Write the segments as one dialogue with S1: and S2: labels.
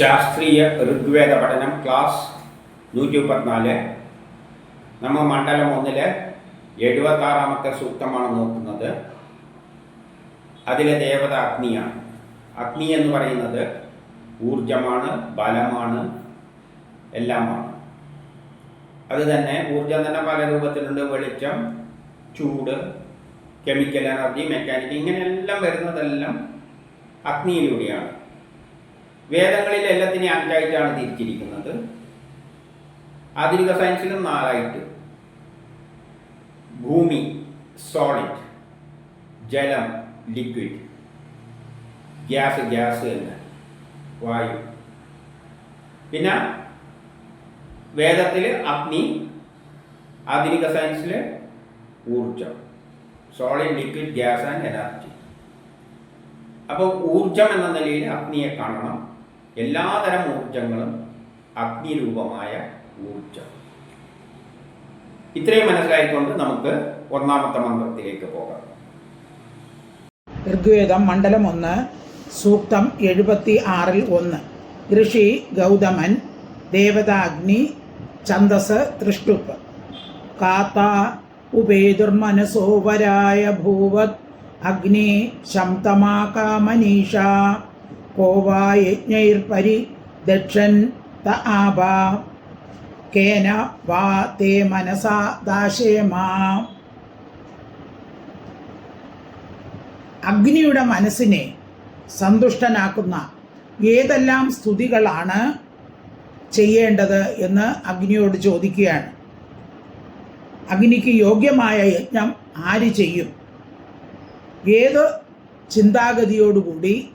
S1: ശാസ്ത്രീയ ഋഗ്വേദ പഠനം ക്ലാസ് നൂറ്റി മുപ്പത്തിനാല് നമ്മൾ മണ്ഡലം ഒന്നിലെ എഴുപത്താറാമത്തെ സൂക്തമാണ് നോക്കുന്നത്. അതിലെ ദേവത അഗ്നിയാണ്. അഗ്നി എന്ന് പറയുന്നത് ഊർജമാണ് ബലമാണ് എല്ലാമാണ്. അത് തന്നെ ഊർജം തന്നെ പല രൂപത്തിലുണ്ട്. വെളിച്ചം ചൂട് കെമിക്കൽ എനർജി മെക്കാനിക്കൽ ഇങ്ങനെയെല്ലാം വരുന്നതെല്ലാം അഗ്നിയിലൂടെയാണ്. വേദങ്ങളിൽ എല്ലാത്തിനെയും അഞ്ചായിട്ടാണ് തിരിച്ചിരിക്കുന്നത്. ആധുനിക സയൻസിലും നാലായിട്ട്. ഭൂമി സോളിഡ് ജലം ലിക്വിഡ് ഗ്യാസ് ഗ്യാസ് തന്നെ വായു. പിന്നെ വേദത്തിൽ അഗ്നി ആധുനിക സയൻസിൽ ഊർജം solid liquid gas and energy അപ്പോൾ ഊർജം എന്ന നിലയിൽ അഗ്നിയെ കാണണം. എല്ലാതരം ഊർജങ്ങളും അഗ്നിരൂപമായ ഊർജം ഇത്രയും മനസ്സിലായിക്കൊണ്ട് നമുക്ക് ഒന്നാമത്തെ മന്ത്രത്തിലേക്ക് പോകാം.
S2: ഋഗ്വേദം മണ്ഡലം ഒന്ന് സൂക്തം എഴുപത്തി ആറിൽ ഒന്ന്. ഋഷി ഗൗതമൻ ദേവത അഗ്നി ഛന്ദസ് തൃഷ്ടുപ്പ്. കാത്ത ഉപേതുർമനസോവരായ ഭൂവത് അഗ്നി ശംതമാകാമനീഷ. കോവാ യജ്ഞൈർപരി ദക്ഷൻ ത ആഭാ. കേന വാ തേ മനസാ ദാശേമാ. അഗ്നിയുടെ മനസ്സിനെ സന്തുഷ്ടനാക്കുന്ന ഏതെല്ലാം സ്തുതികളാണ് ചെയ്യേണ്ടത് എന്ന് അഗ്നിയോട് ചോദിക്കുകയാണ്. അഗ്നിക്ക് യോഗ്യമായ യജ്ഞം ആര് ചെയ്യും? ഏത് ചിന്താഗതിയോടുകൂടി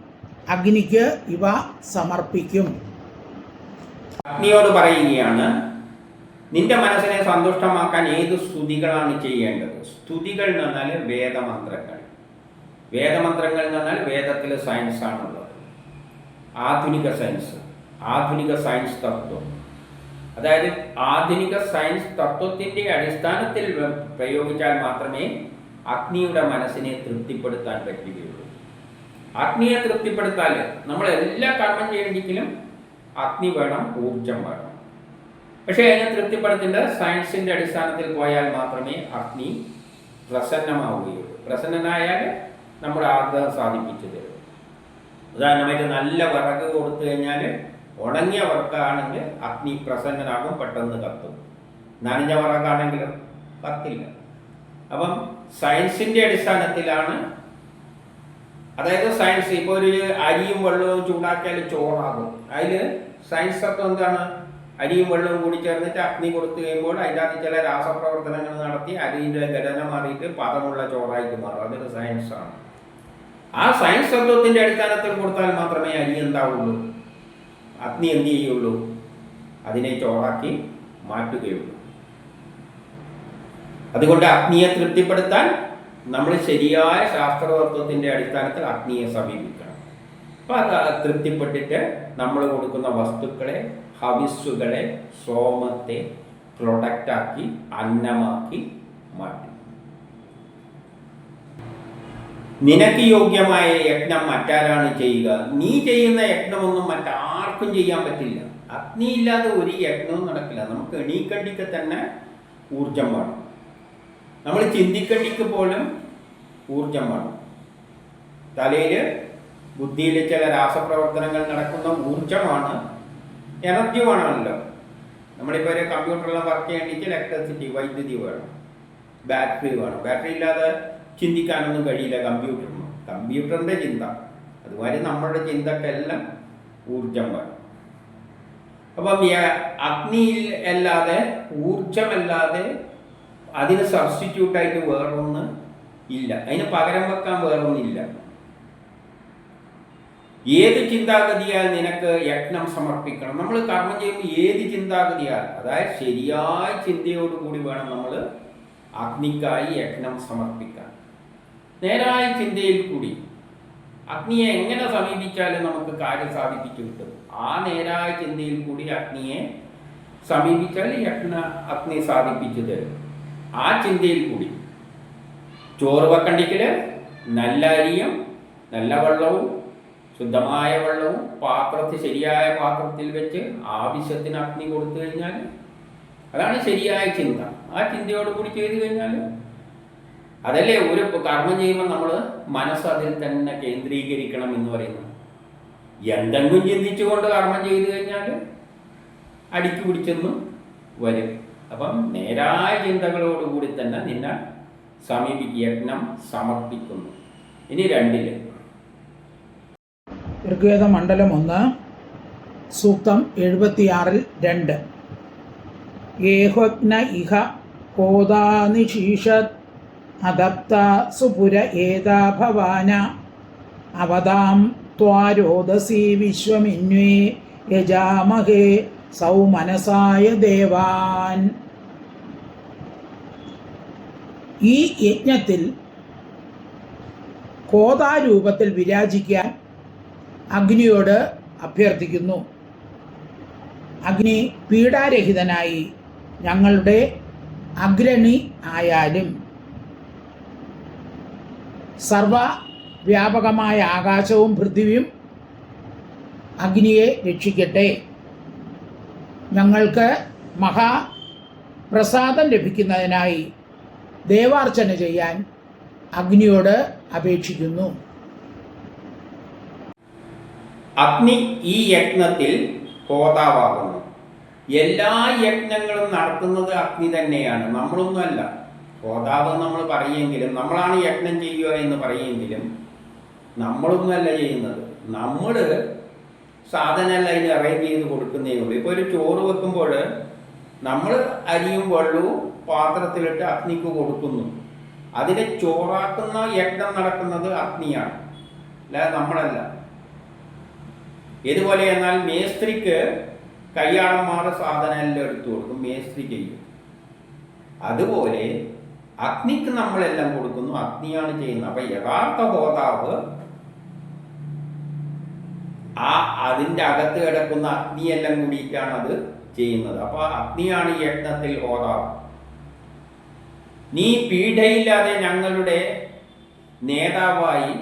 S2: അഗ്നിക്ക് ഇവ സമർപ്പിക്കും.
S1: അഗ്നിയോട് പറയുകയാണ് നിന്റെ മനസ്സിനെ സന്തുഷ്ടമാക്കാൻ ഏത് സ്തുതികളാണ് ചെയ്യേണ്ടത്? സ്തുതികൾ എന്ന് പറഞ്ഞാൽ വേദമന്ത്രങ്ങൾ. വേദമന്ത്രങ്ങൾ എന്ന് പറഞ്ഞാൽ വേദത്തിൽ സയൻസ് ആണുള്ളത്. ആധുനിക സയൻസ് ആധുനിക സയൻസ് തത്വം. അതായത് ആധുനിക സയൻസ് തത്വത്തിന്റെ അടിസ്ഥാനത്തിൽ പ്രയോഗിച്ചാൽ മാത്രമേ അഗ്നിയുടെ മനസ്സിനെ തൃപ്തിപ്പെടുത്താൻ പറ്റുകയുള്ളൂ. അഗ്നിയെ തൃപ്തിപ്പെടുത്താൻ നമ്മൾ എല്ലാ കർമ്മം ചെയ്യണമെങ്കിലും അഗ്നി വേണം ഊർജം വേണം. പക്ഷേ അതിനെ തൃപ്തിപ്പെടുത്തേണ്ടത് സയൻസിന്റെ അടിസ്ഥാനത്തിൽ പോയാൽ മാത്രമേ അഗ്നി പ്രസന്നമാവുകയുള്ളൂ. പ്രസന്നനായാൽ നമ്മുടെ ആഗ്രഹം സാധിപ്പിച്ചു തരും ഉദാഹരണമായിട്ട് നല്ല വിറക് കൊടുത്തു കഴിഞ്ഞാൽ ഉണങ്ങിയ വിറക്കാണെങ്കിൽ അഗ്നി പ്രസന്നനാകും പെട്ടെന്ന് കത്തും. നനഞ്ഞ വിറകാണെങ്കിലും കത്തില്ല. അപ്പം സയൻസിന്റെ അടിസ്ഥാനത്തിലാണ് അതായത് സയൻസ് ഇപ്പോൾ ഒരു അരിയും വെള്ളവും ചൂടാക്കിയാൽ ചോറാകും. അതിൽ സയൻസ് തത്വം എന്താണ്? അരിയും വെള്ളവും കൂടി ചേർന്നിട്ട് അഗ്നി കൊടുത്തു കഴിയുമ്പോൾ അതിന്റെ അകത്ത് ചില രാസപ്രവർത്തനങ്ങൾ നടത്തി അരിയുടെ ഘടന മാറിയിട്ട് പദമുള്ള ചോറായിട്ട് മാറും. അതൊരു ആണ്. ആ സയൻസ് തത്വത്തിന്റെ അടിസ്ഥാനത്തിൽ കൊടുത്താൽ മാത്രമേ അരി എന്താവുള്ളൂ. അഗ്നി എന്ത് ചെയ്യുള്ളൂ? അതിനെ ചോറാക്കി മാറ്റുകയുള്ളൂ. അതുകൊണ്ട് അഗ്നിയെ തൃപ്തിപ്പെടുത്താൻ നമ്മൾ ശരിയായ ശാസ്ത്രതത്വത്തിന്റെ അടിസ്ഥാനത്തിൽ അഗ്നിയെ സമീപിക്കണം. അപ്പം അത് തൃപ്തിപ്പെട്ടിട്ട് നമ്മൾ കൊടുക്കുന്ന വസ്തുക്കളെ ഹവിസ്സുകളെ സോമത്തെ പ്രൊഡക്റ്റാക്കി അന്നമാക്കി മാറ്റും. നിനക്ക് യോഗ്യമായ യജ്ഞം മറ്റാരാണ് ചെയ്യുക? നീ ചെയ്യുന്ന യജ്ഞമൊന്നും മറ്റാർക്കും ചെയ്യാൻ പറ്റില്ല. അഗ്നിയില്ലാതെ ഒരു യജ്ഞവും നടക്കില്ല. നമുക്ക് എണീക്കണ്ടിക്ക് തന്നെ ഊർജം വേണം. നമ്മൾ ചിന്തിക്കണ്ടിക്ക് പോലും ഊർജം വേണം. തലയിൽ ബുദ്ധിയിൽ ചില രാസപ്രവർത്തനങ്ങൾ നടക്കുന്ന ഊർജമാണ് എനർജി വേണമല്ലോ. നമ്മളിപ്പോൾ ഒരു കമ്പ്യൂട്ടറിലെ വർക്ക് ചെയ്യണമെങ്കിൽ ഇലക്ട്രിസിറ്റി വൈദ്യുതി വേണം. ബാറ്ററി വേണം. ബാറ്ററി ഇല്ലാതെ ചിന്തിക്കാനൊന്നും കഴിയില്ല കമ്പ്യൂട്ടറിന്. കമ്പ്യൂട്ടറിന്റെ ചിന്ത. അതുമാതിരി നമ്മുടെ ചിന്തക്കെല്ലാം ഊർജം വേണം. അപ്പം അഗ്നിയിൽ അല്ലാതെ ഊർജമല്ലാതെ അതിന് സബ്സ്റ്റിറ്റ്യൂട്ടായിട്ട് വേറൊന്ന് ഇല്ല. അതിന് പകരം വെക്കാൻ വേറൊന്നില്ല ഏത് ചിന്താഗതിയാൽ നിനക്ക് യജ്ഞം സമർപ്പിക്കണം? നമ്മൾ കർമ്മം ചെയ്യുമ്പോൾ ഏത് ചിന്താഗതിയാൽ? അതായത് ശരിയായ ചിന്തയോടുകൂടി വേണം നമ്മൾ അഗ്നിക്കായി യജ്ഞം സമർപ്പിക്കാൻ. നേരായ ചിന്തയിൽ കൂടി. അഗ്നിയെ എങ്ങനെ സമീപിച്ചാലും നമുക്ക് കാര്യം സാധിപ്പിച്ചു കിട്ടും ആ നേരായ ചിന്തയിൽ കൂടി അഗ്നിയെ സമീപിച്ചാൽ യജ്ഞ അഗ്നി സാധിപ്പിച്ചു തരും. ആ ചിന്തയിൽ കൂടി. ചോറ് വെക്കണ്ടിക്കൽ നല്ല അരിയും നല്ല വെള്ളവും ശുദ്ധമായ വെള്ളവും പാത്രത്തിൽ ശരിയായ പാത്രത്തിൽ വെച്ച് ആവശ്യത്തിന് അഗ്നി കൊടുത്തു കഴിഞ്ഞാൽ അതാണ് ശരിയായ ചിന്ത. ആ ചിന്തയോട് കൂടി ചെയ്തു കഴിഞ്ഞാൽ അതല്ലേ ഒരു കർമ്മം ചെയ്യുമ്പോൾ നമ്മൾ മനസ്സ് അതിൽ തന്നെ കേന്ദ്രീകരിക്കണം എന്ന് പറയുന്നത്. എന്തെങ്കിലും ചിന്തിച്ചുകൊണ്ട് കർമ്മം ചെയ്തു കഴിഞ്ഞാൽ അടിക്കു പിടിച്ചെന്നും വരും. അപ്പം നേരായ ചിന്തകളോടുകൂടി തന്നെ നിന്നെ സമീപിക്കുക യജ്ഞം സമർപ്പിക്കുന്നു. ഇനി രണ്ടിൽ.
S2: ഋഗ്വേദ മണ്ഡലം ഒന്ന് സൂക്തം എഴുപത്തിയാറിൽ രണ്ട്. ഏഹ്വഗ്ന ഇഹ ഹോതാനിശീഷത് അദപ്ത സുപുര ഏതാ ഭവാന അവതാം ത്വാരോദസി വിശ്വമിന്വേ യജാമഹേ സൗമനസായ ദേവാൻ. ഈ യജ്ഞത്തിൽ കോതാരൂപത്തിൽ വിരാജിക്കാൻ അഗ്നിയോട് അഭ്യർത്ഥിക്കുന്നു. അഗ്നി പീഡാരഹിതനായി ഞങ്ങളുടെ അഗ്രണി ആയാലും സർവ വ്യാപകമായ ആകാശവും പൃഥ്വിയും അഗ്നിയെ രക്ഷിക്കട്ടെ. ഞങ്ങൾക്ക് മഹാപ്രസാദം ലഭിക്കുന്നതിനായി ദേവാർച്ചന ചെയ്യാൻ അഗ്നിയോട് അപേക്ഷിക്കുന്നു.
S1: അഗ്നി ഈ യജ്ഞത്തിൽ ഹോതാവാകുന്നു എല്ലാ യജ്ഞങ്ങളും നടത്തുന്നത് അഗ്നി തന്നെയാണ്. നമ്മളൊന്നുമല്ല. ഹോതാവ് നമ്മൾ പറയുമെങ്കിലും നമ്മളാണ് യജ്ഞം ചെയ്യുക എന്ന് പറയുമെങ്കിലും നമ്മളൊന്നുമല്ല ചെയ്യുന്നത്. നമ്മൾ സാധനമല്ല അതിന് അറേഞ്ച് ചെയ്ത് കൊടുക്കുന്നേ ഉള്ളൂ. ഇപ്പോൾ ഒരു ചോറ് വെക്കുമ്പോൾ നമ്മൾ അരിയും വെള്ളവും പാത്രത്തിലിട്ട് അഗ്നിക്ക് കൊടുക്കുന്നു. അതിനെ ചോറാക്കുന്ന യജ്ഞം നടക്കുന്നത് അഗ്നിയാണ് അല്ലാതെ നമ്മളല്ല. ഇതുപോലെ എന്നാൽ മേസ്ത്രിക്ക് കയ്യാളന്മാരുടെ സാധനം എല്ലാം എടുത്തു കൊടുക്കും മേസ്ത്രി ചെയ്യും. അതുപോലെ അഗ്നിക്ക് നമ്മളെല്ലാം കൊടുക്കുന്നു അഗ്നിയാണ് ചെയ്യുന്നത്. അപ്പൊ യഥാർത്ഥ ഹോതാവ് ആ അതിന്റെ അകത്ത് കിടക്കുന്ന അഗ്നിയെല്ലാം കൂടിയിട്ടാണ് അത് ചെയ്യുന്നത്. അപ്പൊ അഗ്നിയാണ് യജ്ഞത്തിൽ ഹോതാവ് നീ പീഠയില്ലാതെ ഞങ്ങളുടെ നേതാവായി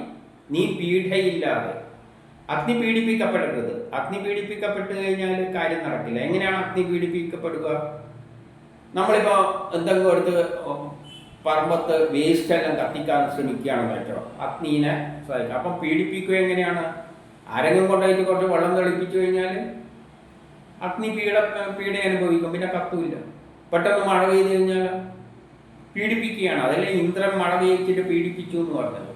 S1: നീ പീഠയില്ലാതെ അഗ്നി പീഡിപ്പിക്കപ്പെടരുത്. അഗ്നി പീഡിപ്പിക്കപ്പെട്ട് കഴിഞ്ഞാൽ കാര്യം നടക്കില്ല. എങ്ങനെയാണ് അഗ്നി പീഡിപ്പിക്കപ്പെടുക? നമ്മളിപ്പോൾ എന്തെങ്കിലും എടുത്ത് പറമ്പത്ത് വേസ്റ്റ് എല്ലാം കത്തിക്കാൻ ശ്രമിക്കുകയാണെന്ന് വെച്ചോ അഗ്നീനെ സഹായിക്കും അപ്പം പീഡിപ്പിക്കുക എങ്ങനെയാണ്? ആരെങ്കിലും കൊണ്ടുപോയിട്ട് കുറച്ച് വെള്ളം തെളിപ്പിച്ചു കഴിഞ്ഞാൽ അഗ്നി പീഡ പീഡ അനുഭവിക്കും. പിന്നെ കത്തുമില്ല. പെട്ടെന്ന് മഴ പെയ്ത് കഴിഞ്ഞാൽ പീഡിപ്പിക്കുകയാണ്. അതല്ലേ ഇന്ദ്രൻ മഴ പെയ്ച്ചിട്ട് പീഡിപ്പിച്ചു എന്ന് പറഞ്ഞത്.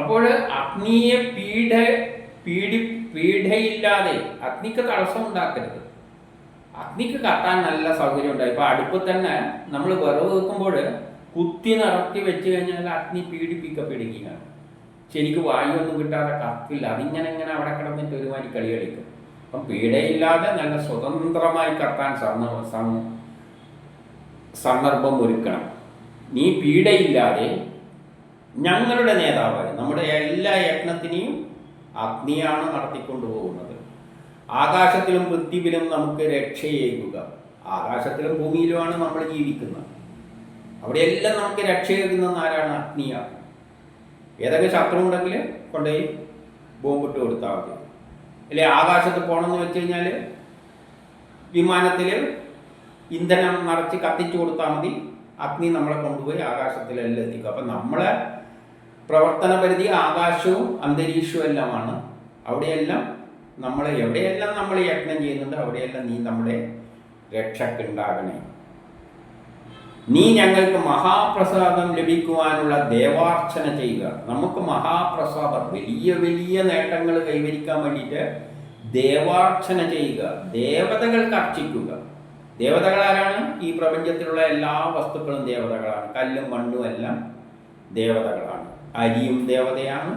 S1: അപ്പോൾ അഗ്നിയെ പീഡ പീഡി പീഡയില്ലാതെ അഗ്നിക്ക് തടസ്സം ഉണ്ടാക്കരുത്. അഗ്നിക്ക് കത്താൻ നല്ല സൗകര്യം ഉണ്ടായി. ഇപ്പൊ അടുപ്പ് തന്നെ നമ്മൾ വിറവ് വെക്കുമ്പോൾ കുത്തി നിറത്തി വെച്ച് കഴിഞ്ഞാൽ അഗ്നി പീഡിപ്പിക്കപ്പെടുകയാണ്. ശരിക്ക് വായുവൊന്നും കിട്ടാതെ കത്തില്ല. അതിങ്ങനെ ഇങ്ങനെ അവിടെ കിടന്നിട്ട് ഒരുമാതിരി കളി കളിക്കും അപ്പം പീഡയില്ലാതെ നല്ല സ്വതന്ത്രമായി കത്താൻ സന്ദർഭം ഒരുക്കണം. നീ പീഡയില്ലാതെ ഞങ്ങളുടെ നേതാവ് നമ്മുടെ എല്ലാ യജ്ഞത്തിനെയും അഗ്നിയാണ് നടത്തിക്കൊണ്ടു പോകുന്നത്. ആകാശത്തിലും പൃഥ്വിയിലും നമുക്ക് രക്ഷയേകുക. ആകാശത്തിലും ഭൂമിയിലുമാണ് നമ്മൾ ജീവിക്കുന്നത്. അവിടെയെല്ലാം നമുക്ക് രക്ഷയേകുന്ന ആരാണ് അഗ്നിയാണ് ഏതൊക്കെ ശത്രു ഉണ്ടെങ്കിൽ കൊണ്ടുപോയി ബോംബിട്ട് കൊടുത്താൽ മതി. അല്ലെ? ആകാശത്ത് പോകണമെന്ന് വെച്ച് കഴിഞ്ഞാൽ വിമാനത്തിൽ ഇന്ധനം നിറച്ച് കത്തിച്ചു കൊടുത്താൽ മതി. അഗ്നി നമ്മളെ കൊണ്ടുപോയി ആകാശത്തിലെല്ലാം എത്തിക്കും. അപ്പം നമ്മളെ പ്രവർത്തന പരിധി ആകാശവും അന്തരീക്ഷവും എല്ലാമാണ്. അവിടെയെല്ലാം നമ്മൾ എവിടെയെല്ലാം നമ്മൾ യജ്ഞം ചെയ്യുന്നുണ്ട് അവിടെയെല്ലാം നീ നമ്മുടെ രക്ഷക്കുണ്ടാകണേ. നീ ഞങ്ങൾക്ക് മഹാപ്രസാദം ലഭിക്കുവാനുള്ള ദേവാർച്ചന ചെയ്യുക. നമുക്ക് മഹാപ്രസാദം വലിയ വലിയ നേട്ടങ്ങൾ കൈവരിക്കാൻ വേണ്ടിയിട്ട് ദേവാർച്ചന ചെയ്യുക. ദേവതകൾക്ക് അർച്ചിക്കുക. ദേവതകൾ ആരാണ് ഈ പ്രപഞ്ചത്തിലുള്ള എല്ലാ വസ്തുക്കളും ദേവതകളാണ്. കല്ലും മണ്ണും എല്ലാം ദേവതകളാണ്. അരിയും ദേവതയാണ്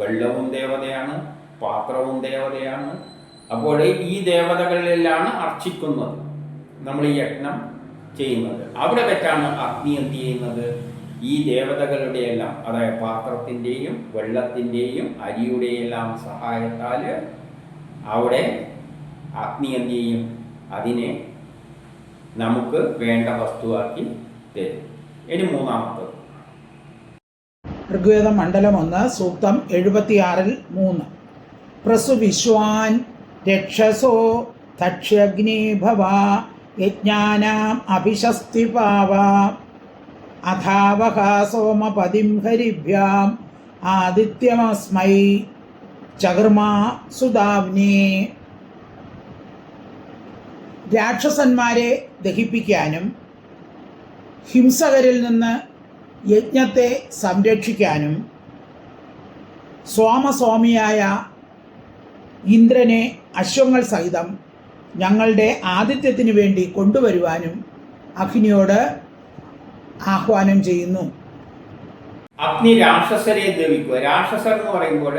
S1: വെള്ളവും ദേവതയാണ് പാത്രവും ദേവതയാണ്. അപ്പോൾ ഈ ദേവതകളിലാണ് അർച്ചിക്കുന്നത് നമ്മൾ ഈ യജ്ഞം ചെയ്യുന്നത്. അവിടെ വെച്ചാണ് അഗ്നി എന്ത് ചെയ്യുന്നത്? ഈ ദേവതകളുടെ എല്ലാം അതായത് പാത്രത്തിന്റെയും വെള്ളത്തിന്റെയും അരിയുടെയെല്ലാം സഹായത്താൽ അവിടെ അഗ്നി എന്ത് ചെയ്യും? അതിനെ നമുക്ക് വേണ്ട വസ്തുവാക്കി തരും. ഇനി മൂന്നാമത്തത്.
S2: ഋഗ്വേദ മണ്ഡലം ഒന്ന് സൂക്തം എഴുപത്തിയാറിൽ മൂന്ന്. പ്രസുവിശ്വാൻ രക്ഷസോ തക്ഷ്യഗ്നിഭവ യജ്ഞാനാം അഭിശസ്തിപാവ അഥാവഹ സോമപതിം ഹരിഭ്യാം ആദിത്യമസ്മൈ ചകർമാ സുദാവ്നേ. രാക്ഷസന്മാരെ ദഹിപ്പിക്കാനും ഹിംസകരിൽ നിന്ന് യജ്ഞത്തെ സംരക്ഷിക്കാനും സ്വാമസ്വാമിയായ ഇന്ദ്രനെ അശ്വങ്ങൾ സഹിതം ഞങ്ങളുടെ ആതിഥ്യത്തിന് വേണ്ടി കൊണ്ടുവരുവാനും അഗ്നിയോട് ആഹ്വാനം ചെയ്യുന്നു.
S1: അഗ്നി രാക്ഷസരെ ദവിക്കുക രാക്ഷസർ എന്ന് പറയുമ്പോൾ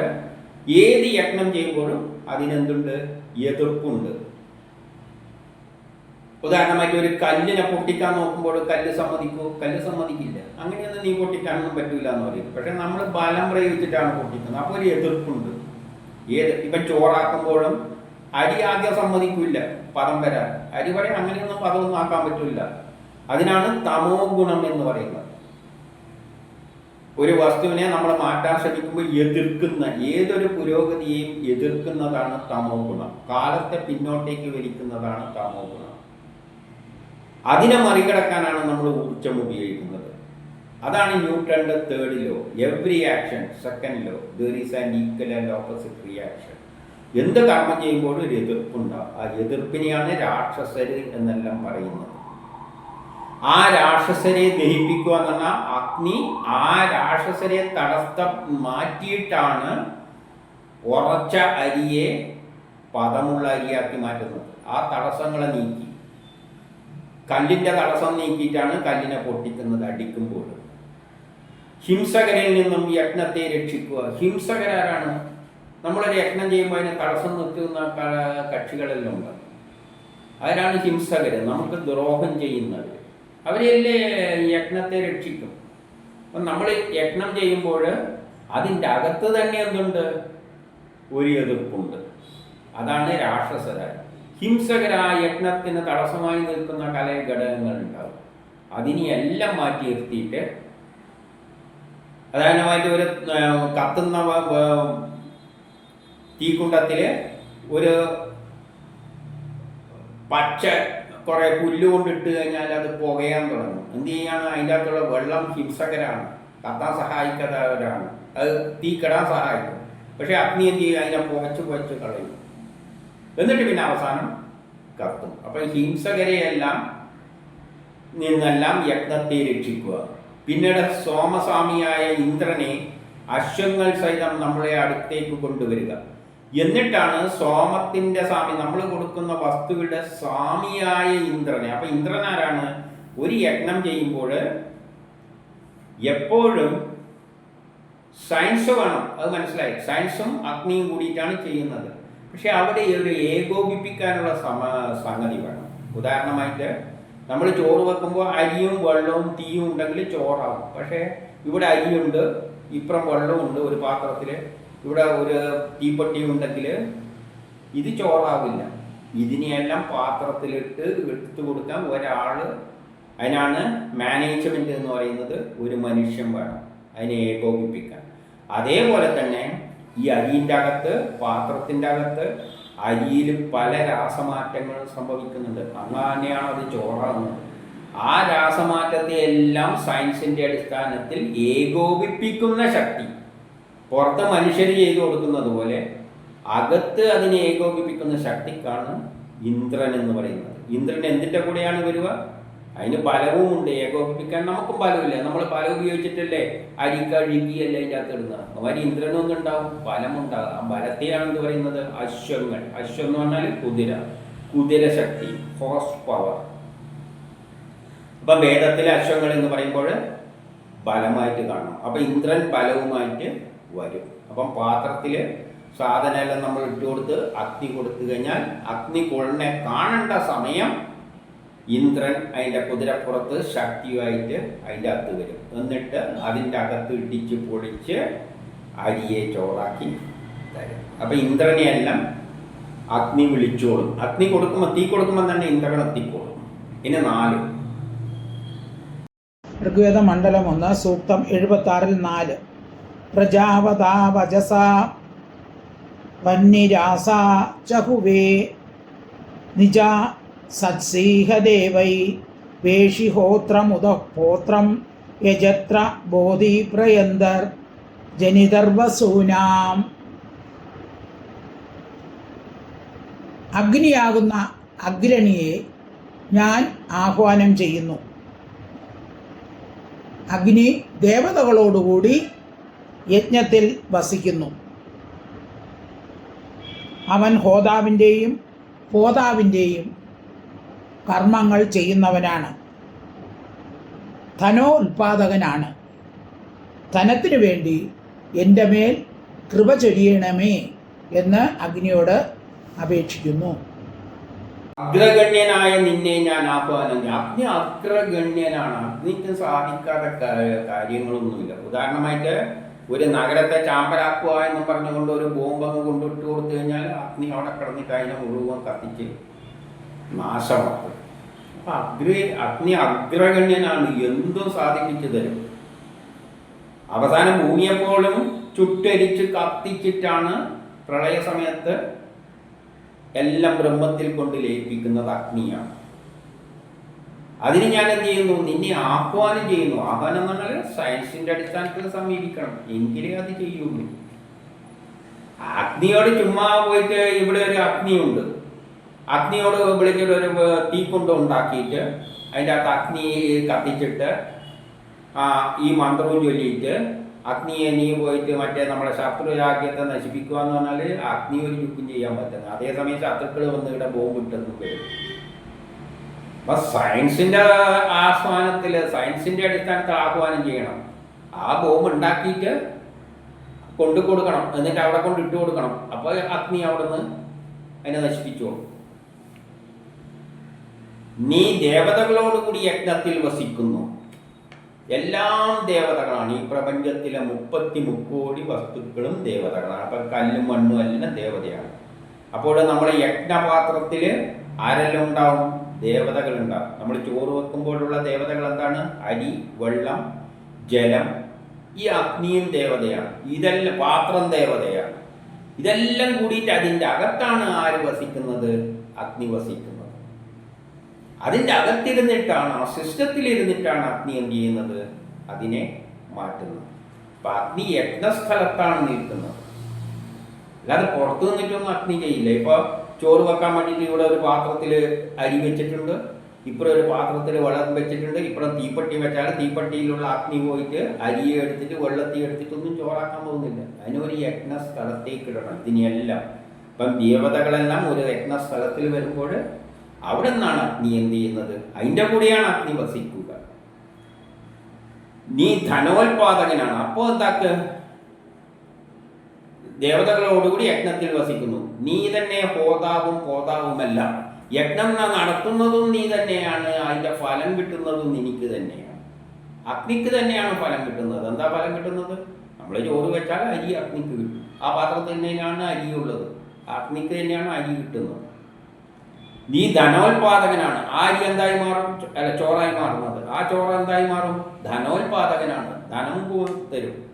S1: ഏത് യജ്ഞം ചെയ്യുമ്പോഴും അതിനെന്തുണ്ട്? എതിർപ്പുണ്ട്. ഉദാഹരണമായിട്ട് ഒരു കല്ലിനെ പൊട്ടിക്കാൻ നോക്കുമ്പോൾ കല്ല് സമ്മതിക്കൂ? കല്ല് സമ്മതിക്കില്ല. അങ്ങനെയൊന്നും നീ പൊട്ടിക്കാനൊന്നും പറ്റൂല എന്ന് പറയും. പക്ഷെ നമ്മൾ ബലം പ്രയോഗിച്ചിട്ടാണ് പൊട്ടിക്കുന്നത്. അപ്പോൾ ഒരു എതിർപ്പുണ്ട്. ഏത്? ഇപ്പം ചോറാക്കുമ്പോഴും അരി ആദ്യം സമ്മതിക്കില്ല. വരാൻ. അരി പറയും അങ്ങനെയൊന്നും പദമൊന്നും ആക്കാൻ പറ്റില്ല. അതിനാണ് തമോ ഗുണം എന്ന് പറയുന്നത്. ഒരു വസ്തുവിനെ നമ്മൾ മാറ്റാൻ ശ്രമിക്കുമ്പോൾ എതിർക്കുന്ന ഏതൊരു പുരോഗതിയെയും എതിർക്കുന്നതാണ് തമോ ഗുണം. കാലത്തെ പിന്നോട്ടേക്ക് വലിക്കുന്നതാണ് തമോ ഗുണം. അതിനെ മറികടക്കാനാണ് നമ്മൾ ഊർജം ഉപയോഗിക്കുന്നത്. അതാണ് ന്യൂട്ടന്റെ third law every action second law there is an equal and opposite reaction എന്ത് കർമ്മം ചെയ്യുമ്പോഴും ഒരു എതിർപ്പുണ്ടാവും. ആ എതിർപ്പിനെയാണ് രാക്ഷസര് എന്നെല്ലാം പറയുന്നത്. ആ രാക്ഷസരെ ദഹിപ്പിക്കുക എന്ന് പറഞ്ഞാൽ അഗ്നി ആ രാക്ഷസരെ തടസ്സം മാറ്റിയിട്ടാണ് ഉറച്ച അരിയെ പദമുള്ള അരിയാക്കി മാറ്റുന്നത്. ആ തടസ്സങ്ങളെ നീക്കി. കല്ലിന്റെ തടസ്സം നീക്കിയിട്ടാണ് കല്ലിനെ പൊട്ടിക്കുന്നത് അടിക്കുമ്പോൾ. ഹിംസകരിൽ നിന്നും യജ്ഞത്തെ രക്ഷിക്കുക. ഹിംസകരാരാണ് നമ്മളൊരു യജ്ഞം ചെയ്യുമ്പോൾ അതിനെ തടസ്സം നിർത്തുന്ന കക്ഷികളെല്ലാം ഉണ്ട്. അവരാണ് ഹിംസകര്. നമുക്ക് ദ്രോഹം ചെയ്യുന്നവർ അവരെയല്ലേ യജ്ഞത്തെ രക്ഷിക്കും? അപ്പം നമ്മൾ യജ്ഞം ചെയ്യുമ്പോൾ അതിന്റെ അകത്ത് തന്നെ എന്തുണ്ട്? ഒരു എതിർപ്പുണ്ട്. അതാണ് രാക്ഷസരായ ഹിംസകരായ യജ്ഞത്തിന് തടസ്സമായി നിൽക്കുന്ന കല ഘടകങ്ങൾ ഉണ്ടാവും. അതിനെയെല്ലാം മാറ്റി നിർത്തിയിട്ട് അതായത് ഒരു കത്തുന്ന തീക്കുണ്ടത്തിൽ ഒരു പച്ച കുറേ പുല്ല് കൊണ്ടിട്ട് കഴിഞ്ഞാൽ അത് പുകയാൻ തുടങ്ങും. എന്ത് ചെയ്യാണ് അതിന്റെ അകത്തുള്ള വെള്ളം ഹിംസകരാണ്. കത്താൻ സഹായിക്കാത്തവരാണ്. അത് തീ കെടാൻ സഹായിക്കും. പക്ഷേ അഗ്നി എന്ത് ചെയ്യും? അതിനെ പുകച്ച് പുകച്ച് കളയും. എന്നിട്ട് പിന്നെ അവസാനം കത്തും. അപ്പൊ ഹിംസകരെയെല്ലാം നിന്നെല്ലാം യജ്ഞത്തെ രക്ഷിക്കുക. പിന്നീട് സോമസ്വാമിയായ ഇന്ദ്രനെ അശ്വങ്ങൾ സഹിതം നമ്മളെ അടുത്തേക്ക് കൊണ്ടുവരിക. എന്നിട്ടാണ് സോമത്തിന്റെ സ്വാമി നമ്മൾ കൊടുക്കുന്ന വസ്തുവിടെ സ്വാമിയായ ഇന്ദ്രനെ. അപ്പൊ ഇന്ദ്രൻ ആരാണ് ഒരു യജ്ഞം ചെയ്യുമ്പോൾ എപ്പോഴും സയൻസ് വേണം. അത് മനസ്സിലായി? സയൻസും അഗ്നിയും കൂടിയിട്ടാണ് ചെയ്യുന്നത്. പക്ഷെ അവിടെ ഒരു ഏകോപിപ്പിക്കാനുള്ള സമ സംഗതി വേണം. ഉദാഹരണമായിട്ട് നമ്മൾ ചോറ് വെക്കുമ്പോൾ അരിയും വെള്ളവും തീയും ഉണ്ടെങ്കിൽ ചോറാവും. പക്ഷേ ഇവിടെ അരിയുണ്ട് ഇപ്പുറം വെള്ളമുണ്ട് ഒരു പാത്രത്തിൽ ഇവിടെ ഒരു തീപ്പെട്ടി ഉണ്ടെങ്കിൽ ഇത് ചോറാവില്ല. ഇതിനെയെല്ലാം പാത്രത്തിലിട്ട് എടുത്തു കൊടുക്കാൻ ഒരാൾ അതിനാണ് മാനേജ്മെന്റ് എന്ന് പറയുന്നത് ഒരു മനുഷ്യൻ വേണം അതിനെ ഏകോപിപ്പിക്കാൻ. അതേപോലെ തന്നെ ഈ അരിയിന്റെ അകത്ത് പാത്രത്തിന്റെ അകത്ത് അരിയിൽ പല രാസമാറ്റങ്ങൾ സംഭവിക്കുന്നുണ്ട്. അങ്ങനെയാണ് അത് ചോറാകുന്നത് ആ രാസമാറ്റത്തെ എല്ലാം സയൻസിന്റെ അടിസ്ഥാനത്തിൽ ഏകോപിപ്പിക്കുന്ന ശക്തി പുറത്ത് മനുഷ്യർ ചെയ്തു കൊടുക്കുന്നത് പോലെ അകത്ത് അതിനെ ഏകോപിപ്പിക്കുന്ന ശക്തിക്കാണ് ഇന്ദ്രൻ എന്ന് പറയുന്നത്. ഇന്ദ്രൻ എന്തിന്റെ കൂടെയാണ് വരിക? അതിന് ബലവും ഉണ്ട്. ഏകോപിപ്പിക്കാൻ നമുക്കും ബലമില്ല നമ്മൾ ബലം ഉപയോഗിച്ചിട്ടല്ലേ അരി കഴുകിയല്ലേ അതിന്റെ അകത്ത് ഇടുന്നത്? അവർ ഇന്ദ്രനൊന്നും ഉണ്ടാവും. ഫലമുണ്ടാകും ആ ബലത്തെയാണ് എന്ത് പറയുന്നത് അശ്വങ്ങൾ. അശ്വം എന്ന് പറഞ്ഞാൽ കുതിര. കുതിര ശക്തി ഹോസ് പവർ അപ്പൊ വേദത്തിലെ അശ്വങ്ങൾ എന്ന് പറയുമ്പോൾ ബലമായിട്ട് കാണണം. അപ്പൊ ഇന്ദ്രൻ ബലവുമായിട്ട് വരും. അപ്പം പാത്രത്തിൽ സാധനമെല്ലാം നമ്മൾ ഇട്ട് കൊടുത്ത് അഗ്നി കൊടുത്തു കഴിഞ്ഞാൽ അഗ്നി കൊള്ളനെ കാണേണ്ട സമയം ഇന്ദ്രൻ അതിന്റെ കുതിരപ്പുറത്ത് ശക്തിയുമായിട്ട് അതിന്റെ അകത്ത് വരും. എന്നിട്ട് അതിന്റെ അകത്ത് ഇടിച്ച് പൊളിച്ച് അരിയെ ചോറാക്കി തരും. അപ്പം ഇന്ദ്രനെയെല്ലാം അഗ്നി വിളിച്ചോളും. അഗ്നി കൊടുക്കുമ്പോൾ തീ കൊടുക്കുമ്പോൾ തന്നെ ഇന്ദ്രൻ എത്തിക്കോളും. ഇനി നാല്.
S2: ഋഗ്വേദ മണ്ഡലം ഒന്ന് സൂക്തം എഴുപത്തി ആറിൽ നാല്. പ്രജാവതാ വജസ വന്യരാസ ചഹുവേ നിജ സത്സീഹദേവൈ വേഷിഹോത്രമുദ യജത്ര ബോധി പ്രയന്തർ ജനിതർവസൂനാം. അഗ്നിയാകുന്ന അഗ്രണിയെ ഞാൻ ആഹ്വാനം ചെയ്യുന്നു. അഗ്നി ദേവതകളോടുകൂടി യജ്ഞത്തിൽ വസിക്കുന്നു. അവൻ ഹോതാവിന്റെയും ഹോതാവിന്റെയും കർമ്മങ്ങൾ ചെയ്യുന്നവനാണ്. ധനോ ഉൽപാദകനാണ് ധനത്തിനു വേണ്ടി എന്റെ മേൽ കൃപ ചൊരിയണമേ എന്ന് അഗ്നിയോട് അപേക്ഷിക്കുന്നു.
S1: അഗ്രഗണ്യനായ നിന്നെ ഞാൻ ആഹ്വാനം അഗ്നി അഗ്രഗണ്യനാണ്. അഗ്നിക്ക് സാധിക്കാത്ത കാര്യങ്ങളൊന്നുമില്ല. ഉദാഹരണമായിട്ട് ഒരു നഗരത്തെ ചാമ്പലാക്കുക എന്ന് പറഞ്ഞുകൊണ്ട് ഒരു ബോംബങ്ങ് കൊണ്ടിട്ട് കൊടുത്തു കഴിഞ്ഞാൽ അഗ്നി അവിടെ കിടന്നിട്ട് അതിനെ മുഴുവൻ കത്തിച്ച് നാശമാക്കും. അപ്പൊ അഗ്നി അഗ്നി അഗ്രഗണ്യനാണ്. എന്തും സാധിപ്പിച്ചു തരും. അവസാനം മൂങ്ങിയപ്പോഴും ചുട്ടരിച്ച് കത്തിച്ചിട്ടാണ് പ്രളയ സമയത്ത് എല്ലാം ബ്രഹ്മത്തിൽ കൊണ്ട് ലയിപ്പിക്കുന്നത് അഗ്നിയാണ്. അതിന് ഞാൻ എന്ത് ചെയ്യുന്നു? നിന്നെ ആഹ്വാനം ചെയ്യുന്നു. ആഹ്വാനം എന്ന് പറഞ്ഞാൽ സയൻസിന്റെ അടിസ്ഥാനത്തിൽ സമീപിക്കണം. എങ്കിലേ അത് ചെയ്യുള്ളൂ. അഗ്നിയോട് ചുമ്മാ പോയിട്ട് ഇവിടെ ഒരു അഗ്നിയുണ്ട്. അഗ്നിയോട് വിളിച്ചിട്ട് ഒരു തീക്കുണ്ട് ഉണ്ടാക്കിയിട്ട് അതിന്റെ അകത്ത് അഗ്നി കത്തിച്ചിട്ട് ഈ മന്ത്രവും ചൊല്ലിയിട്ട് അഗ്നിയെ നീ പോയിട്ട് മറ്റേ നമ്മളെ ശത്രു രാജ്യത്തെ നശിപ്പിക്കുക എന്ന് പറഞ്ഞാൽ അഗ്നി ഒരു ചുക്കും ചെയ്യാൻ പറ്റുന്നത്. അതേസമയം ശത്രുക്കൾ വന്ന് ഇവിടെ ബോംബ് ഇട്ടെന്ന് അപ്പൊ സയൻസിന്റെ ആഹ്വാനത്തിൽ സയൻസിന്റെ അടിസ്ഥാനത്തിൽ ആഹ്വാനം ചെയ്യണം. ആ ബോംബ് ഉണ്ടാക്കിയിട്ട് കൊണ്ടു കൊടുക്കണം എന്നിട്ട് അവിടെ കൊണ്ട് ഇട്ട് കൊടുക്കണം അപ്പോൾ അഗ്നി അവിടെ നിന്ന് അതിനെ നശിപ്പിച്ചോളും. നീ ദേവതകളോടുകൂടി യജ്ഞത്തിൽ വസിക്കുന്നു. എല്ലാം ദേവതകളാണ്. ഈ പ്രപഞ്ചത്തിലെ മുപ്പത്തി മുക്കോടി വസ്തുക്കളും ദേവതകളാണ്. അപ്പം കല്ലും മണ്ണും എല്ലാം ദേവതയാണ്. അപ്പോൾ നമ്മുടെ യജ്ഞപാത്രത്തിൽ ആരെല്ലാം ഉണ്ടാവും? ദേവതകൾ ഉണ്ടാവും നമ്മൾ ചോറ് വെക്കുമ്പോഴുള്ള ദേവതകൾ എന്താണ്? അരി വെള്ളം ജലം ഈ അഗ്നിയും ദേവതയാണ്. ഇതെല്ലാം പാത്രം ദേവതയാണ്. ഇതെല്ലാം കൂടിയിട്ട് അതിന്റെ അകത്താണ് ആര് വസിക്കുന്നത്? അഗ്നി വസിക്കുന്നത്. അതിന്റെ അകത്തിരുന്നിട്ടാണ് ആ സിസ്റ്റത്തിലിരുന്നിട്ടാണ് അഗ്നി എന്ത് ചെയ്യുന്നത്? അതിനെ മാറ്റുന്നത്. അപ്പൊ അഗ്നി യജ്ഞസ്ഥലത്താണ് നിൽക്കുന്നത്. അല്ലാതെ പുറത്തു നിന്നിട്ടൊന്നും അഗ്നി ചെയ്യില്ല. ഇപ്പൊ ചോറ് വെക്കാൻ വേണ്ടിയിട്ട് ഇവിടെ ഒരു പാത്രത്തിൽ അരി വെച്ചിട്ടുണ്ട്. ഇപ്പുറം ഒരു പാത്രത്തിൽ വെള്ളം വെച്ചിട്ടുണ്ട്. ഇപ്പുറം തീപ്പട്ടി വെച്ചാൽ തീപ്പട്ടിയിലുള്ള അഗ്നി പോയിട്ട് അരിയെ എടുത്തിട്ട് വെള്ളത്തി എടുത്തിട്ടൊന്നും ചോറാക്കാൻ പോകുന്നില്ല. അതിനൊരു യജ്ഞ സ്ഥലത്തേക്ക് ഇടണം ഇതിനെല്ലാം ഇപ്പം ദേവതകളെല്ലാം ഒരു യജ്ഞ സ്ഥലത്തിൽ വരുമ്പോൾ അവിടെ നിന്നാണ് അഗ്നി എന്ത് ചെയ്യുന്നത്? അതിന്റെ കൂടെയാണ് അഗ്നി വസിക്കുക നീ ധനോൽപാദകനാണ്. അപ്പോൾ എന്താക്ക്? ദേവതകളോടുകൂടി യജ്ഞത്തിൽ വസിക്കുന്നു. നീ തന്നെ ഹോതാവും ഹോതാവുമല്ല യജ്ഞം നടത്തുന്നതും നീ തന്നെയാണ്. അതിന്റെ ഫലം കിട്ടുന്നതും എനിക്ക് തന്നെയാണ്. അഗ്നിക്ക് തന്നെയാണ് ഫലം കിട്ടുന്നത്. എന്താ ഫലം കിട്ടുന്നത്? നമ്മൾ ചോറ് വെച്ചാൽ അരി അഗ്നിക്ക് കിട്ടും. ആ പാത്രത്തിൽ തന്നെയാണ് അരിയുള്ളത്. അഗ്നിക്ക് തന്നെയാണ് അരി കിട്ടുന്നത്. നീ ധനോൽപാദകനാണ്. ആ എന്തായി മാറും? അല്ല ചോറായി മാറുന്നത്. ആ ചോറ് എന്തായി മാറും? ധനോൽപാദകനാണ്. ധനം തരും.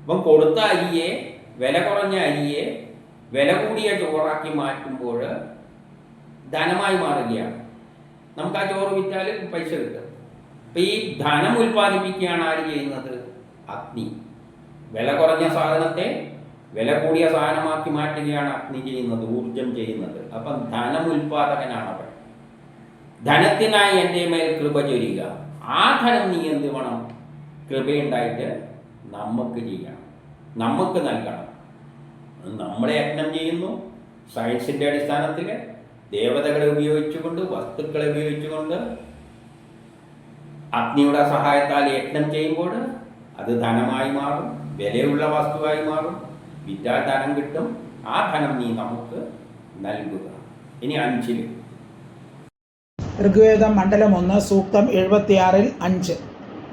S1: അപ്പം കൊടുത്ത അരിയെ വില കുറഞ്ഞ അരിയെ വില കൂടിയ ചോറാക്കി മാറ്റുമ്പോൾ ധനമായി മാറുകയാണ്. നമുക്ക് ആ ചോറ് വിറ്റാൽ പൈസ കിട്ടും. അപ്പം ഈ ധനം ഉൽപ്പാദിപ്പിക്കുകയാണ് ആര് ചെയ്യുന്നത്? അഗ്നി. വില കുറഞ്ഞ സാധനത്തെ വില കൂടിയ സാധനമാക്കി മാറ്റുകയാണ് അഗ്നി ചെയ്യുന്നത് ഊർജം ചെയ്യുന്നത്. അപ്പം ധനം ഉൽപാദകനാണ് അവൻ. ധനത്തിനായി എന്റെ മേൽ കൃപ ചൊരിയുക. ആ ധനം നീ എന്ത് വേണം? കൃപയുണ്ടായിട്ട് നമുക്ക് ചെയ്യണം. നമുക്ക് നൽകണം. നമ്മളെ യജ്ഞം ചെയ്യുന്നു. സയൻസിന്റെ അടിസ്ഥാനത്തിൽ ദേവതകളെ ഉപയോഗിച്ചുകൊണ്ട് വസ്തുക്കളെ ഉപയോഗിച്ചുകൊണ്ട് അഗ്നിയുടെ സഹായത്താൽ യജ്ഞം ചെയ്യുമ്പോൾ അത് ധനമായി മാറും വിലയുള്ള വസ്തുവായി മാറും. ധനം കിട്ടും. ആ ധനം നീ നമുക്ക് നൽകുക. ഇനി അഞ്ചിൽ
S2: ഋഗ്വേദം മണ്ഡലം ഒന്ന് സൂക്തം എഴുപത്തിയാറിൽ അഞ്ച്.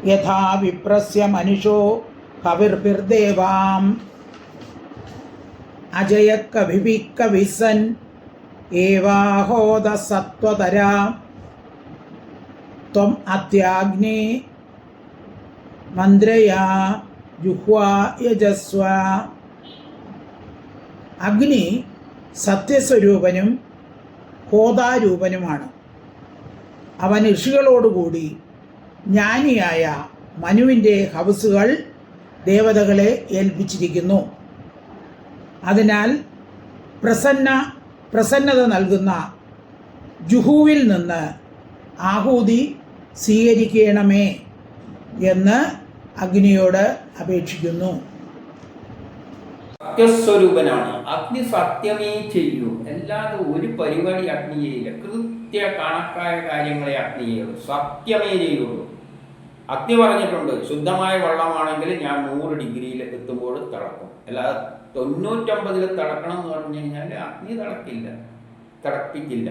S2: യഥാ വിപ്രസ്യ മനുഷോ കവിർഭിർദേവാം. അജയക്കവിപിക്കവിസൻ ഏവാഹോദ സത്വതരാ. ത്വം അത്യാഗ്നേ മന്ത്രയാ. ജുഹ്വാ യജസ്വ. അഗ്നി സത്യസ്വരൂപനും ഹോതാരൂപനുമാണ്. അവൻ ഋഷികളോടുകൂടി ജ്ഞാനിയായ മനുവിന്റെ ഹൗസുകൾ ദേവതകളെ ഏൽപ്പിച്ചിരിക്കുന്നു. അതിനാൽ പ്രസന്ന പ്രസന്നത നൽകുന്ന ജുഹുവിൽ നിന്ന് ആഹൂതി സ്വീകരിക്കണമേ എന്ന് അഗ്നിയോട് അപേക്ഷിക്കുന്നു.
S1: സത്യസ്വരൂപനാണ്. അഗ്നി സത്യമേ ചെയ്യൂ. അല്ലാതെ ഒരു പരിപാടി അഗ്നി ചെയ്യില്ല കൃത്യ കണക്കായ കാര്യങ്ങളെ അഗ്നി ചെയ്യുള്ളൂ സത്യമേ ചെയ്യുള്ളൂ. അഗ്നി പറഞ്ഞിട്ടുണ്ട് ശുദ്ധമായ വെള്ളമാണെങ്കിൽ ഞാൻ നൂറ് ഡിഗ്രിയിൽ എത്തുമ്പോൾ തിളക്കും. അല്ലാതെ തൊണ്ണൂറ്റമ്പതിൽ തിളക്കണം എന്ന് പറഞ്ഞു കഴിഞ്ഞാൽ അഗ്നി തിളക്കില്ല. തിളപ്പിക്കില്ല.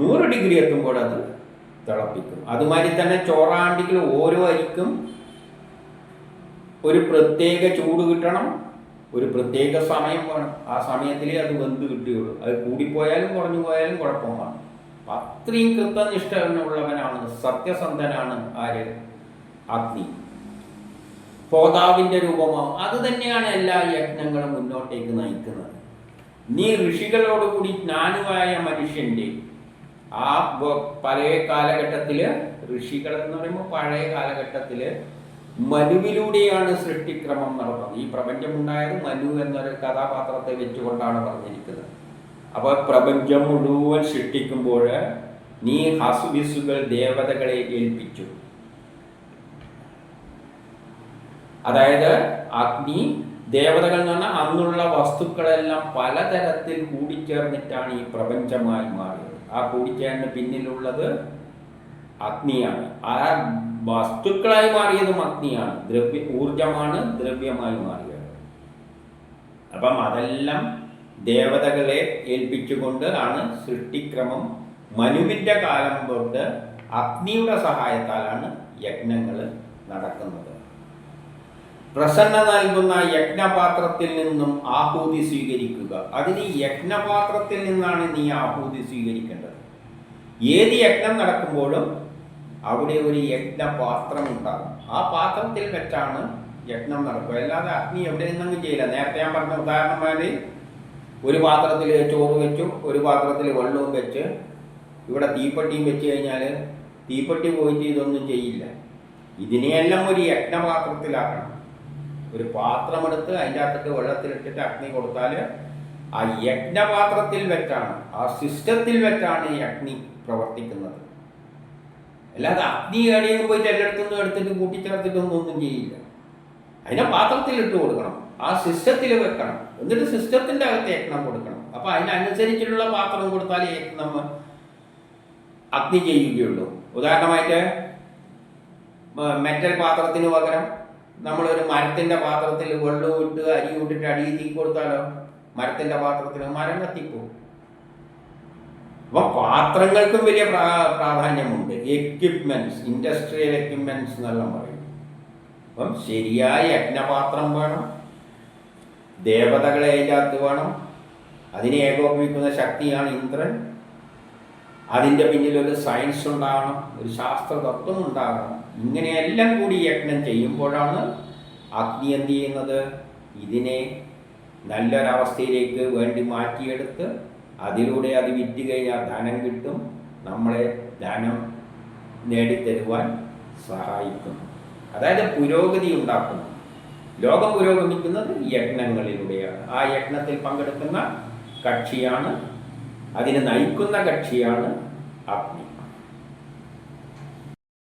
S1: നൂറ് ഡിഗ്രി എത്തുമ്പോൾ അത് തിളപ്പിക്കും. അതുമാതിരി തന്നെ ചോറാണ്ടിക്കിൽ ഓരോ അരിക്കും ഒരു പ്രത്യേക ചൂട് കിട്ടണം. ഒരു പ്രത്യേക സമയം വേണം. ആ സമയത്തിലേ അത് വെന്ത് കിട്ടുകയുള്ളൂ അത് കൂടിപ്പോയാലും കുറഞ്ഞു പോയാലും കുഴപ്പമാണ് അത്രയും കൃത്യനിഷ്ഠനുള്ളവനാണ് സത്യസന്ധനാണ് ആര്? അഗ്നി. പോതാവിന്റെ രൂപമോ അത് തന്നെയാണ് എല്ലാ യജ്ഞങ്ങളും മുന്നോട്ടേക്ക് നയിക്കുന്നത്. നീ ഋഷികളോടുകൂടി ജ്ഞാനുവായ മനുഷ്യന്റെ ആ പഴയ കാലഘട്ടത്തിൽ ഋഷികൾ എന്ന് പറയുമ്പോൾ പഴയ കാലഘട്ടത്തിൽ മനുവിലൂടെയാണ് സൃഷ്ടിക്രമം നടന്നത്. ഈ പ്രപഞ്ചമുണ്ടായത് മനു എന്നൊരു കഥാപാത്രത്തെ വെച്ചുകൊണ്ടാണ് പറഞ്ഞിരിക്കുന്നത്. അപ്പൊ പ്രപഞ്ചം മുഴുവൻ സൃഷ്ടിക്കുമ്പോൾ നീ ഹസുബിസുകൾ ദേവതകളെ ഏൽപ്പിച്ചു. അതായത് അഗ്നി ദേവതകൾ എന്ന് പറഞ്ഞാൽ അന്നുള്ള വസ്തുക്കളെല്ലാം പലതരത്തിൽ കൂടിച്ചേർന്നിട്ടാണ് ഈ പ്രപഞ്ചമായി മാറിയത്. ആ കൂടിച്ചേർന്ന് പിന്നിലുള്ളത് അഗ്നിയാണ്. ആ വസ്തുക്കളായി മാറിയതും അഗ്നിയാണ്. ദ്രവ്യ ഊർജമാണ് ദ്രവ്യമായി മാറിയത്. അപ്പം അതെല്ലാം ദേവതകളെ ഏൽപ്പിച്ചുകൊണ്ട് ആണ് സൃഷ്ടിക്രമം. മനുവിന്റെ കാലം കൊണ്ട് അഗ്നിയുടെ സഹായത്താലാണ് യജ്ഞങ്ങൾ നടക്കുന്നത്. പ്രസന്ന നൽകുന്ന യജ്ഞപാത്രത്തിൽ നിന്നും ആഹൂതി സ്വീകരിക്കുക. അതിന് യജ്ഞപാത്രത്തിൽ നിന്നാണ് നീ ആഹൂതി സ്വീകരിക്കേണ്ടത്. ഏത് യജ്ഞം നടക്കുമ്പോഴും അവിടെ ഒരു യജ്ഞപാത്രം ഉണ്ടാകും. ആ പാത്രത്തിൽ വെച്ചാണ് യജ്ഞം നടക്കുക. അല്ലാതെ അഗ്നി എവിടെ നിന്നെങ്കിലും ചെയ്യില്ല. നേരത്തെ ഞാൻ പറഞ്ഞ ഉദാഹരണമായി ഒരു പാത്രത്തിൽ ചോറ് വെച്ചു ഒരു പാത്രത്തിൽ വെള്ളവും വെച്ച് ഇവിടെ തീപ്പെട്ടിയും വെച്ച് കഴിഞ്ഞാൽ തീപ്പെട്ടി പോയിട്ട് ഇതൊന്നും ചെയ്യില്ല. ഇതിനെയെല്ലാം ഒരു യജ്ഞപാത്രത്തിലാക്കണം. ഒരു പാത്രമെടുത്ത് അതിന്റെ അകത്തിട്ട് വെള്ളത്തിലിട്ടിട്ട് അഗ്നി കൊടുത്താൽ ആ യജ്ഞപാത്രത്തിൽ വെച്ചാണ് ആ സിസ്റ്റത്തിൽ വെച്ചാണ് ഈ അഗ്നി പ്രവർത്തിക്കുന്നത്. അല്ലാതെ അഗ്നി എവിടെയെങ്കിലും പോയിട്ട് എല്ലായിടത്തുനിന്നും എടുത്തിട്ട് കൂട്ടിച്ചേർത്തിട്ടൊന്നും ഒന്നും ചെയ്യില്ല. അതിനെ പാത്രത്തിൽ ഇട്ട് കൊടുക്കണം. ആ സിസ്റ്റത്തിൽ വെക്കണം. എന്നിട്ട് സിസ്റ്റത്തിന്റെ അകത്ത് യജ്ഞം കൊടുക്കണം. അപ്പൊ അതിനനുസരിച്ചിട്ടുള്ള പാത്രം കൊടുത്താലേ യജ്ഞം അഗ്നി ചെയ്യുകയുള്ളൂ. ഉദാഹരണമായിട്ട് മെറ്റൽ പാത്രത്തിന് പകരം നമ്മളൊരു മരത്തിന്റെ പാത്രത്തിൽ വെള്ളം ഇട്ട് അരി ഇട്ടിട്ട് അടിയിൽ തീ കൊടുത്താലോ? മരത്തിന്റെ പാത്രത്തിൽ മരം കത്തിപ്പോവും. അപ്പൊ പാത്രങ്ങൾക്കും വലിയ പ്രാ- പ്രാധാന്യമുണ്ട്. എക്യുപ്മെന്റ്സ് ഇൻഡസ്ട്രിയൽ എക്യുപ്മെന്റ്സ് എന്നെല്ലാം പറയും. അപ്പം ശരിയായ യജ്ഞപാത്രം വേണം. ദേവതകളെ അതിനകത്ത് വേണം. അതിനെ ഏകോപിപ്പിക്കുന്ന ശക്തിയാണ് ഇന്ദ്രൻ. അതിന്റെ പിന്നിലൊരു സയൻസ് ഉണ്ടാകണം ഒരു ശാസ്ത്ര തത്വം ഉണ്ടാകണം. ഇങ്ങനെയെല്ലാം കൂടി യജ്ഞം ചെയ്യുമ്പോഴാണ് അഗ്നി എന്ത് ചെയ്യുന്നത്? ഇതിനെ നല്ലൊരവസ്ഥയിലേക്ക് വേണ്ടി മാറ്റിയെടുത്ത് അതിലൂടെ അത് വിറ്റ് കഴിഞ്ഞാൽ ധനം കിട്ടും. നമ്മളെ ധനം നേടിത്തരുവാൻ സഹായിക്കും. അതായത് പുരോഗതി ഉണ്ടാക്കുന്നു. ലോകം പുരോഗമിക്കുന്നത് യജ്ഞങ്ങളിലൂടെയാണ്. ആ യജ്ഞത്തിൽ പങ്കെടുക്കുന്ന കക്ഷിയാണ് അതിനെ നയിക്കുന്ന കക്ഷിയാണ് അഗ്നി.